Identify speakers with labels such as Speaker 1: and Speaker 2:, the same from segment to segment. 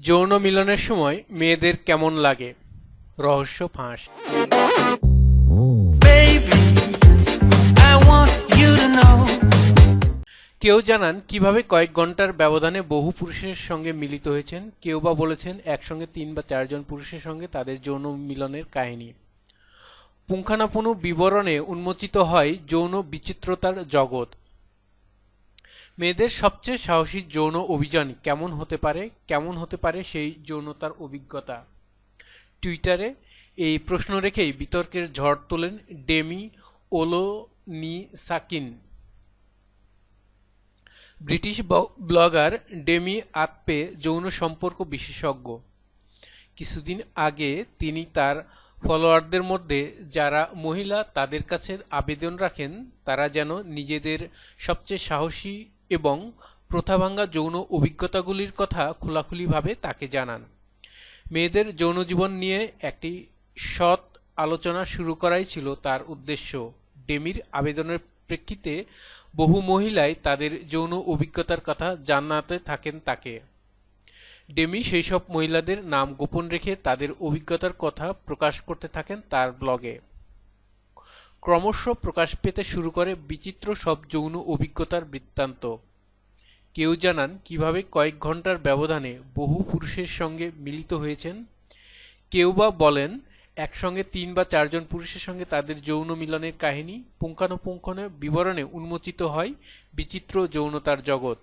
Speaker 1: যৌন মিলনের সময় মেয়েদের কেমন লাগে? রহস্য ফাঁস. কেউ জানান কীভাবে কয়েক ঘণ্টার ব্যবধানে বহু পুরুষের সঙ্গে মিলিত হয়েছেন? কেউ বা বলেছেন একসঙ্গে তিন বা চারজন পুরুষের সঙ্গে তাদের যৌন মিলনের কাহিনী। পুঙ্খানাপুঙ্খ বিবরণে উন্মোচিত হয় যৌন বিচিত্রতার জগৎ। মেয়েদের সবচেয়ে সাহসী যৌন অভিযান কেমন হতে পারে, কেমন হতে পারে সেই যৌনতার অভিজ্ঞতা? টুইটারে এই প্রশ্ন রেখেই বিতর্কের ঝড় তোলেন ডেমি ওলোনিসাকিন। ব্রিটিশ ব- ব্লগার ডেমি আতপে যৌন সম্পর্ক বিশেষজ্ঞ। কিছুদিন আগে তিনি তার ফলোয়ারদের মধ্যে যারা মহিলা তাদের কাছে আবেদন রাখেন, তারা যেন নিজেদের সবচেয়ে সাহসী এবং প্রথাভাঙ্গা যৌন অভিজ্ঞতাগুলির কথা খোলাখুলিভাবে তাকে জানান। মেয়েদের যৌন জীবন নিয়ে একটি সৎ আলোচনা শুরু করাই ছিল তার উদ্দেশ্য। ডেমির আবেদনের প্রেক্ষিতে বহু মহিলাই তাদের যৌন অভিজ্ঞতার কথা জানাতে থাকেন তাকে। ডেমি সেই সব মহিলাদের নাম গোপন রেখে তাদের অভিজ্ঞতার কথা প্রকাশ করতে থাকেন তার ব্লগে। ক্রমশ প্রকাশ পেতে শুরু করে বিচিত্র সব যৌন অভিজ্ঞতার বৃত্তান্ত। কেউ জানান কীভাবে কয়েক ঘণ্টার ব্যবধানে বহু পুরুষের সঙ্গে মিলিত হয়েছেন। কেউ বা বলেন একসঙ্গে তিন বা চারজন পুরুষের সঙ্গে তাদের যৌন মিলনের কাহিনী পুঙ্খানুপুঙ্খনে বিবরণে উন্মোচিত হয় বিচিত্র যৌনতার জগৎ।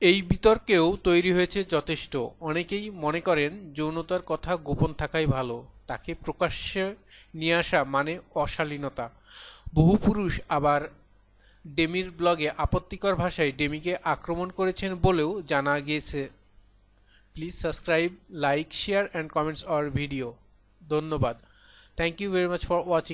Speaker 1: এই বিতর্কেও তৈরি হয়েছে যথেষ্ট। অনেকেই মনে করেন যৌনতার কথা গোপন থাকাই ভালো। তাকে প্রকাশ্যে নিয়ে আসা মানে অশালীনতা। বহু পুরুষ আবার ডেমির ব্লগে আপত্তিকর ভাষায় ডেমিকে আক্রমণ করেছেন বলেও জানা গিয়েছে। Please subscribe, like, share, and comments our video. ধন্যবাদ। Thank you very much for watching.